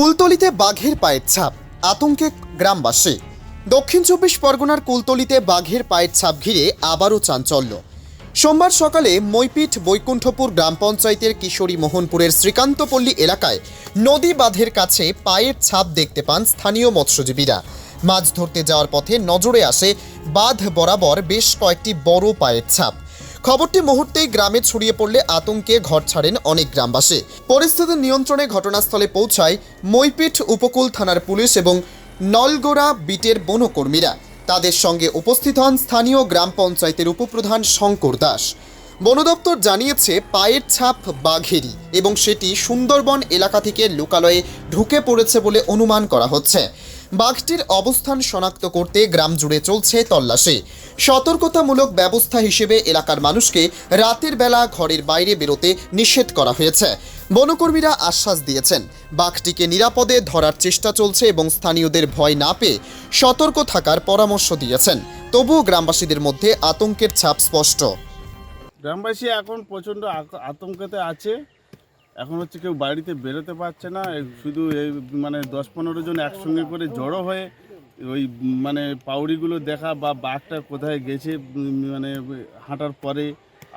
কুলতলিতে বাঘের পায়ের ছাপ, আতঙ্কে গ্রামবাসী। দক্ষিণ চব্বিশ পরগনার কুলতলিতে বাঘের পায়ের ছাপ ঘিরে আবারও চাঞ্চল্য। সোমবার সকালে মৈপিঠ বৈকুণ্ঠপুর গ্রাম পঞ্চায়েতের কিশোরী মোহনপুরের শ্রীকান্তপল্লী এলাকায় নদী বাঁধের কাছে পায়ের ছাপ দেখতে পান স্থানীয় মৎস্যজীবীরা। মাছ ধরতে যাওয়ার পথে নজরে আসে বাঁধ বরাবর বেশ কয়েকটি বড় পায়ের ছাপ। খবরটি মুহূর্তেই গ্রামে ছড়িয়ে পড়লে আতঙ্কে ঘর ছাড়েন অনেক গ্রামবাসী। পরিস্থিতি নিয়ন্ত্রণে ঘটনাস্থলে পৌঁছায় মৈপিঠ উপকূল থানার পুলিশ এবং নলগোড়া বিটের বনকর্মীরা। তাদের সঙ্গে উপস্থিত হন স্থানীয় গ্রাম পঞ্চায়েতের উপপ্রধান শঙ্কর দাস। বন দপ্তর জানিয়েছে, পায়ের ছাপ বাঘেরই এবং সেটি সুন্দরবন এলাকা থেকে লোকালয়ে ঢুকে পড়েছে বলে অনুমান করা হচ্ছে। বাঘটির অবস্থান শনাক্ত করতে গ্রাম জুড়ে চলছে তল্লাশি। সতর্কতামূলক ব্যবস্থা হিসেবে এলাকার মানুষকে রাতের বেলা ঘরের বাইরে বেরোতে নিষেধ করা হয়েছে। বনকর্মীরা আশ্বাস দিয়েছেন, বাঘটিকে নিরাপদে ধরার চেষ্টা চলছে এবং স্থানীয়দের ভয় না পেয়ে সতর্ক থাকার পরামর্শ দিয়েছেন। তবুও গ্রামবাসীদের মধ্যে আতঙ্কের ছাপ স্পষ্ট। গ্রামবাসী এখন প্রচণ্ড আতঙ্কেতে আছে। এখন হচ্ছে কেউ বাড়িতে বেরোতে পারছে না শুধু এই মানে দশ পনেরো জন একসঙ্গে করে জড়ো হয়ে ওই মানে পাউড়িগুলো দেখা বা বাঘটা কোথায় গেছে মানে হাঁটার পরে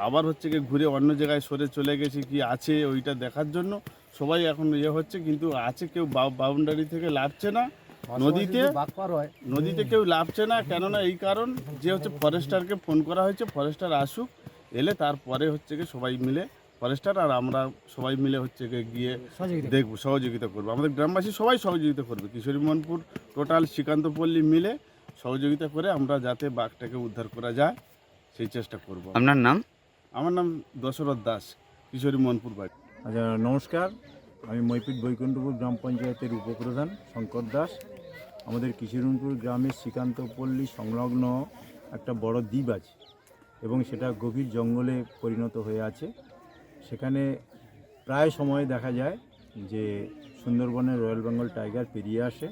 আবার হচ্ছে কি ঘুরে অন্য জায়গায় সরে চলে গেছে কি আছে ওইটা দেখার জন্য সবাই এখন ইয়ে হচ্ছে কিন্তু আছে কেউ বাউন্ডারি থেকে লাভছে না নদীতে নদীতে কেউ লাভছে না কেননা এই কারণ যে হচ্ছে ফরেস্টারকে ফোন করা হয়েছে ফরেস্টার আসুক এলে তারপরে হচ্ছে কি সবাই মিলে ফরেস্টার আর আমরা সবাই মিলে হচ্ছে গিয়ে গিয়ে দেখব সহযোগিতা করব। আমাদের গ্রামবাসী সবাই সহযোগিতা করবে। কিশোরী মনপুর টোটাল শ্রীকান্তপল্লী মিলে সহযোগিতা করে আমরা যাতে বাঘটাকে উদ্ধার করা যায় সেই চেষ্টা করব। আপনার নাম? আমার নাম দশরথ দাস কিশোরী মনপুর বাড়ি। আচ্ছা নমস্কার। আমি মৈপিট বৈকুণ্ঠপুর গ্রাম পঞ্চায়েতের উপপ্রধান শঙ্কর দাস। আমাদের কিশোরীপুর গ্রামের শ্রীকান্তপল্লী সংলগ্ন একটা বড় দ্বীপ আছে এবং সেটা গভীর জঙ্গলে পরিণত হয়ে আছে। সেখানে প্রায় সময় দেখা যায় যে সুন্দরবনের রয়্যাল বেঙ্গল টাইগার পেরিয়ে আসে।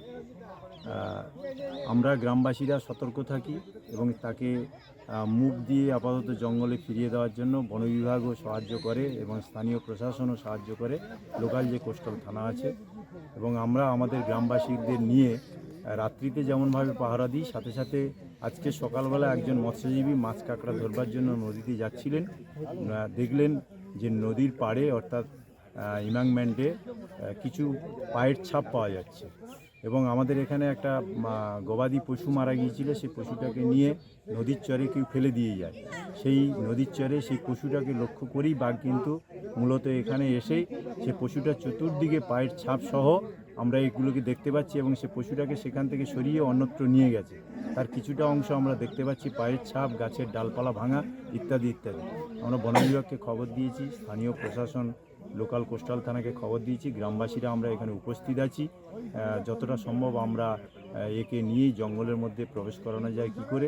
আমরা গ্রামবাসীরা সতর্ক থাকি এবং তাকে মুখ দিয়ে আপাতত জঙ্গলে ফিরিয়ে দেওয়ার জন্য বন বিভাগও সাহায্য করে এবং স্থানীয় প্রশাসনও সাহায্য করে লোকাল যে কোস্টাল থানা আছে। এবং আমরা আমাদের গ্রামবাসীদের নিয়ে রাত্রিতে যেমনভাবে পাহারা দিই, সাথে সাথে আজকে সকালবেলা একজন মৎস্যজীবী মাছ কাঁকড়া ধরবার জন্য নদীতে যাচ্ছিলেন। দেখলেন যে নদীর পাড়ে অর্থাৎ ইমাংম্যান্ডে কিছু পায়ের ছাপ পাওয়া যাচ্ছে। এবং আমাদের এখানে একটা গবাদি পশু মারা গিয়েছিল, সেই পশুটাকে নিয়ে নদীর চরে কেউ ফেলে দিয়ে যায়। সেই নদীর চরে সেই পশুটাকে লক্ষ্য করেই বাঘ কিন্তু মূলত এখানে এসেই সে পশুটার চতুর্দিকে পায়ের ছাপ সহ আমরা এগুলোকে দেখতে পাচ্ছি এবং সে পশুটাকে সেখান থেকে সরিয়ে অন্যত্র নিয়ে গেছে। তার কিছুটা অংশ আমরা দেখতে পাচ্ছি, পায়ের ছাপ, গাছের ডালপালা ভাঙা ইত্যাদি ইত্যাদি। আমরা বন বিভাগকে খবর দিয়েছি, স্থানীয় প্রশাসন, লোকাল কোস্টাল থানাকে খবর দিয়েছি, গ্রামবাসীরা আমরা এখানে উপস্থিত আছি। যতটা সম্ভব আমরা একে নিয়েই জঙ্গলের মধ্যে প্রবেশ করানো যায়, কি করে?